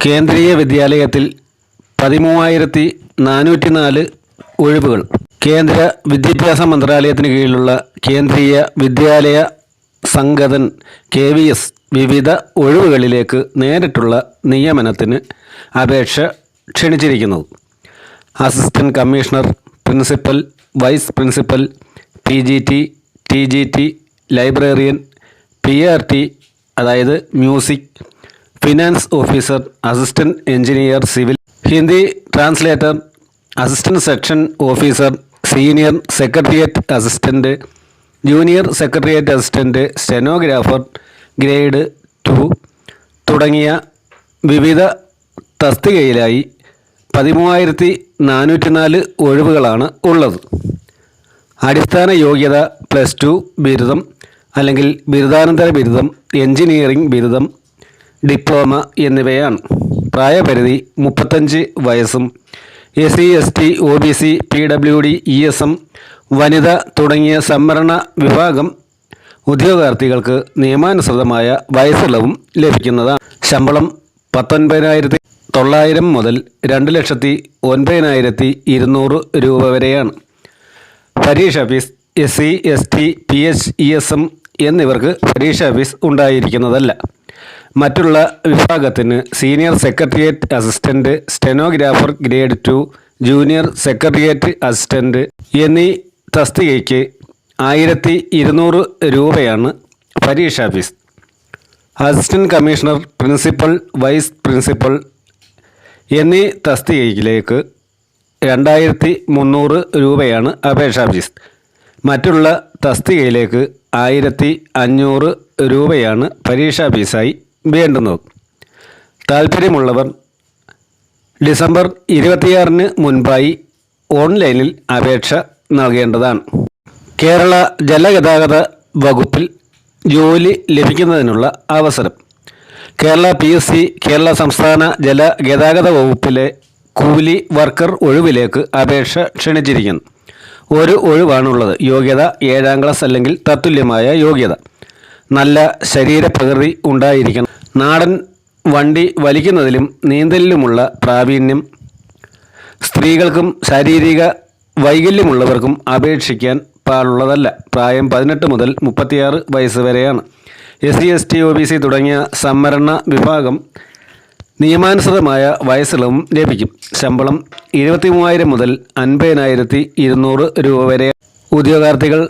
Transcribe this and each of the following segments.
കേന്ദ്രീയ വിദ്യാലയത്തിൽ പതിമൂവായിരത്തി നാനൂറ്റി നാല് ഒഴിവുകൾ. കേന്ദ്ര വിദ്യാഭ്യാസ മന്ത്രാലയത്തിന് കീഴിലുള്ള Kendriya Vidyalaya Sangathan K V S വിവിധ ഒഴിവുകളിലേക്ക് നേരിട്ടുള്ള നിയമനത്തിന് അപേക്ഷ ക്ഷണിച്ചിരിക്കുന്നത്. Assistant commissioner principal vice principal P G T T G T librarian P R T അതായത് music finance officer assistant engineer civil Hindi translator assistant section officer senior secretariat assistant junior secretariat assistant stenographer grade two തുടങ്ങിയ വിവിധ തസ്തികയിലായി പതിമൂവായിരത്തി നാനൂറ്റി നാല് ഒഴിവുകളാണ് ഉള്ളത്. അടിസ്ഥാന യോഗ്യത plus two ബിരുദം അല്ലെങ്കിൽ ബിരുദാനന്തര ബിരുദം എഞ്ചിനീയറിംഗ് ബിരുദം ഡിപ്ലോമ എന്നിവയാണ്. പ്രായപരിധി മുപ്പത്തഞ്ച് വയസ്സും S C S T O B C P W D E S M വനിത തുടങ്ങിയ സംവരണ വിഭാഗം ഉദ്യോഗാർത്ഥികൾക്ക് നിയമാനുസൃതമായ വയസ്സിളവും ലഭിക്കുന്നതാണ്. ശമ്പളം പത്തൊൻപതിനായിരത്തി തൊള്ളായിരം മുതൽ രണ്ട് ലക്ഷത്തി ഒൻപതിനായിരത്തി ഇരുന്നൂറ് രൂപ വരെയാണ്. പരീക്ഷ fees S C S T P H E S M എന്നിവർക്ക് പരീക്ഷാ ഫീസ് ഉണ്ടായിരിക്കുന്നതല്ല. മറ്റുള്ള വിഭാഗത്തിന് senior secretariat assistant stenographer grade two junior secretariat assistant എന്നീ തസ്തികയ്ക്ക് ആയിരത്തി ഇരുന്നൂറ് രൂപയാണ് പരീക്ഷാ fees. Assistant commissioner principal vice principal എന്നീ തസ്തികയിലേക്ക് രണ്ടായിരത്തി മുന്നൂറ് രൂപയാണ് അപേക്ഷാ ഫീസ്. മറ്റുള്ള തസ്തികയിലേക്ക് ആയിരത്തി അഞ്ഞൂറ് രൂപയാണ് പരീക്ഷാ ഫീസായി വേണ്ടുന്നത് താല്പര്യമുള്ളവർ ഡിസംബർ ഇരുപത്തിയാറിന് മുൻപായി ഓൺലൈനിൽ അപേക്ഷ നൽകേണ്ടതാണ്. കേരള ജലഗതാഗത വകുപ്പിൽ ജോലി ലഭിക്കുന്നതിനുള്ള അവസരം. Kerala P S C Kerala സംസ്ഥാന ജലഗതാഗത വകുപ്പിലെ കൂലി വർക്കർ ഒഴിവിലേക്ക് അപേക്ഷ ക്ഷണിച്ചിരിക്കുന്നു. ഒരു ഒഴിവാണുള്ളത്. യോഗ്യത ഏഴാം ക്ലാസ് അല്ലെങ്കിൽ തത്തുല്യമായ യോഗ്യത. നല്ല ശരീരപ്രകൃതി ഉണ്ടായിരിക്കണം. നാടൻ വണ്ടി വലിക്കുന്നതിലും നീന്തലിലുമുള്ള പ്രാവീണ്യം സ്ത്രീകൾക്കും ശാരീരിക വൈകല്യമുള്ളവർക്കും അപേക്ഷിക്കാൻ പാടുള്ളതല്ല. പ്രായം പതിനെട്ട് മുതൽ മുപ്പത്തിയാറ് വയസ്സ് വരെയാണ്. S C S T O B C തുടങ്ങിയ സംവരണ വിഭാഗം നിയമാനുസൃതമായ വയസ്സിളവും ലഭിക്കും. ശമ്പളം ഇരുപത്തി മൂവായിരം മുതൽ അൻപതിനായിരത്തി ഇരുന്നൂറ് രൂപ വരെ. ഉദ്യോഗാർത്ഥികൾ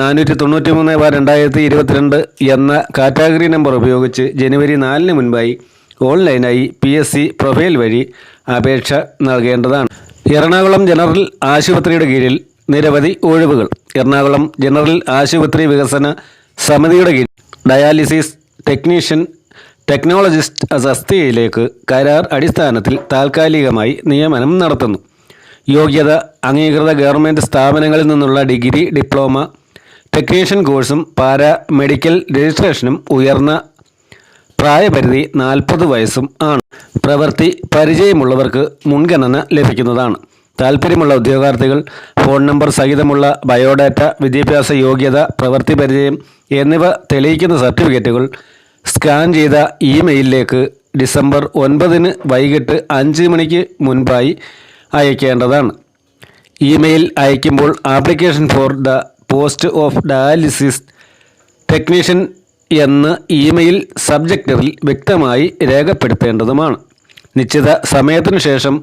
നാനൂറ്റി തൊണ്ണൂറ്റി മൂന്ന് ബാർ രണ്ടായിരത്തി ഇരുപത്തിരണ്ട് എന്ന കാറ്റഗറി നമ്പർ ഉപയോഗിച്ച് ജനുവരി നാലിന് മുൻപായി ഓൺലൈനായി പി എസ് സി പ്രൊഫൈൽ വഴി അപേക്ഷ നൽകേണ്ടതാണ്. എറണാകുളം ജനറൽ ആശുപത്രിയുടെ കീഴിൽ നിരവധി ഒഴിവുകൾ. എറണാകുളം ജനറൽ ആശുപത്രി വികസന സമിതിയുടെ കീഴിൽ ഡയാലിസിസ് ടെക്നീഷ്യൻ ടെക്നോളജിസ്റ്റ് തസ്തികയിലേക്ക് കരാർ അടിസ്ഥാനത്തിൽ താൽക്കാലികമായി നിയമനം നടത്തുന്നു. യോഗ്യത അംഗീകൃത ഗവൺമെന്റ് സ്ഥാപനങ്ങളിൽ നിന്നുള്ള ഡിഗ്രി ഡിപ്ലോമ ടെക്നീഷ്യൻ കോഴ്സും പാരാ മെഡിക്കൽ രജിസ്ട്രേഷനും ഉയർന്ന പ്രായപരിധി നാൽപ്പത് വയസ്സും ആണ്. പ്രവൃത്തി പരിചയമുള്ളവർക്ക് മുൻഗണന ലഭിക്കുന്നതാണ്. താല്പര്യമുള്ള ഉദ്യോഗാർത്ഥികൾ ഫോൺ നമ്പർ സഹിതമുള്ള ബയോഡാറ്റ വിദ്യാഭ്യാസ യോഗ്യത പ്രവൃത്തി പരിചയം എന്നിവ തെളിയിക്കുന്ന സർട്ടിഫിക്കറ്റുകൾ സ്കാൻ ചെയ്ത ഇമെയിലിലേക്ക് ഡിസംബർ ഒൻപതിന് വൈകിട്ട് അഞ്ച് മണിക്ക് മുൻപായി അയക്കേണ്ടതാണ്. ഇമെയിൽ അയക്കുമ്പോൾ application for the post of dialysis technician എന്ന് ഇമെയിൽ സബ്ജക്റ്റിൽ വ്യക്തമായി രേഖപ്പെടുത്തേണ്ടതുമാണ്. നിശ്ചിത സമയത്തിനു ശേഷം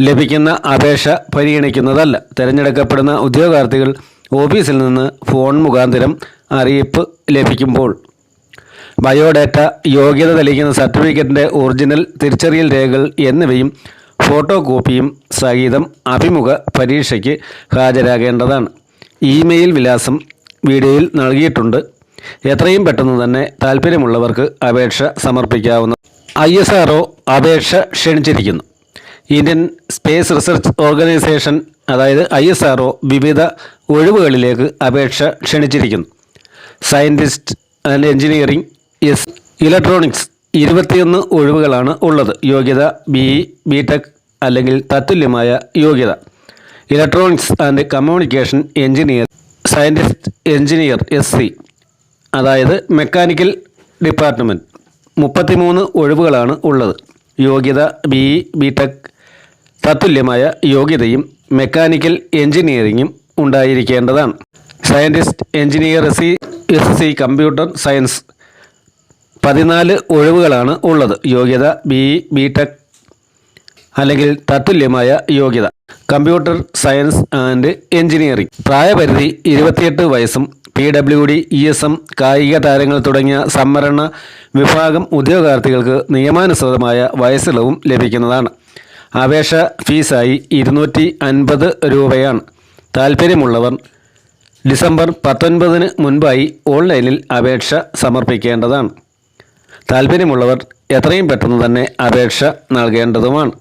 ലഭിക്കുന്ന അപേക്ഷ പരിഗണിക്കുന്നതല്ല. തിരഞ്ഞെടുക്കപ്പെടുന്ന ഉദ്യോഗാർത്ഥികൾ ഓഫീസിൽ നിന്ന് ഫോൺ മുഖാന്തരം അറിയിപ്പ് ലഭിക്കുമ്പോൾ ബയോഡാറ്റ യോഗ്യത തെളിയിക്കുന്ന സർട്ടിഫിക്കറ്റിന്റെ ഒറിജിനൽ തിരിച്ചറിയൽ രേഖകൾ എന്നിവയും ഫോട്ടോ കോപ്പിയും സഹിതം അഭിമുഖ പരീക്ഷയ്ക്ക് ഹാജരാകേണ്ടതാണ്. ഇമെയിൽ വിലാസം വീഡിയോയിൽ നൽകിയിട്ടുണ്ട്. എത്രയും പെട്ടെന്ന് തന്നെ താല്പര്യമുള്ളവർക്ക് അപേക്ഷ സമർപ്പിക്കാവുന്ന ഐ എസ് ആർ അപേക്ഷ ക്ഷണിച്ചിരിക്കുന്നു. ഇന്ത്യൻ സ്പേസ് റിസർച്ച് ഓർഗനൈസേഷൻ അതായത് ഐ എസ് ആർ വിവിധ ഒഴിവുകളിലേക്ക് അപേക്ഷ ക്ഷണിച്ചിരിക്കുന്നു. Scientist and engineering S electronics ഇരുപത്തിയൊന്ന് ഒഴിവുകളാണ് ഉള്ളത്. യോഗ്യത ബി ഇ ബി ടെക് അല്ലെങ്കിൽ തത്തുല്യമായ യോഗ്യത. Electronics and communication engineer scientist engineer S C അതായത് മെക്കാനിക്കൽ ഡിപ്പാർട്ട്മെന്റ് മുപ്പത്തിമൂന്ന് ഒഴിവുകളാണ് ഉള്ളത്. യോഗ്യത ബി ഇ ബി ടെക് തത്തുല്യമായ യോഗ്യതയും മെക്കാനിക്കൽ എഞ്ചിനീയറിംഗും ഉണ്ടായിരിക്കേണ്ടതാണ്. Scientist engineer S C S C computer science. പതിനാല് ഒഴിവുകളാണ് ഉള്ളത്. യോഗ്യത ബി ഇ ബി ടെക് അല്ലെങ്കിൽ തത്തുല്യമായ യോഗ്യത. കമ്പ്യൂട്ടർ സയൻസ് ആൻഡ് എഞ്ചിനീയറിംഗ് പ്രായപരിധി ഇരുപത്തിയെട്ട് വയസ്സും P W D E S M കായിക താരങ്ങൾ തുടങ്ങിയ സംവരണ വിഭാഗം ഉദ്യോഗാർത്ഥികൾക്ക് നിയമാനുസൃതമായ വയസ്സിളവും ലഭിക്കുന്നതാണ്. അപേക്ഷ ഫീസായി ഇരുന്നൂറ്റി അൻപത് രൂപയാണ്. താൽപ്പര്യമുള്ളവർ ഡിസംബർ പത്തൊൻപതിന് മുൻപായി ഓൺലൈനിൽ അപേക്ഷ സമർപ്പിക്കേണ്ടതാണ്. താൽപ്പര്യമുള്ളവർ എത്രയും പെട്ടെന്ന് തന്നെ അപേക്ഷ നൽകേണ്ടതുമാണ്.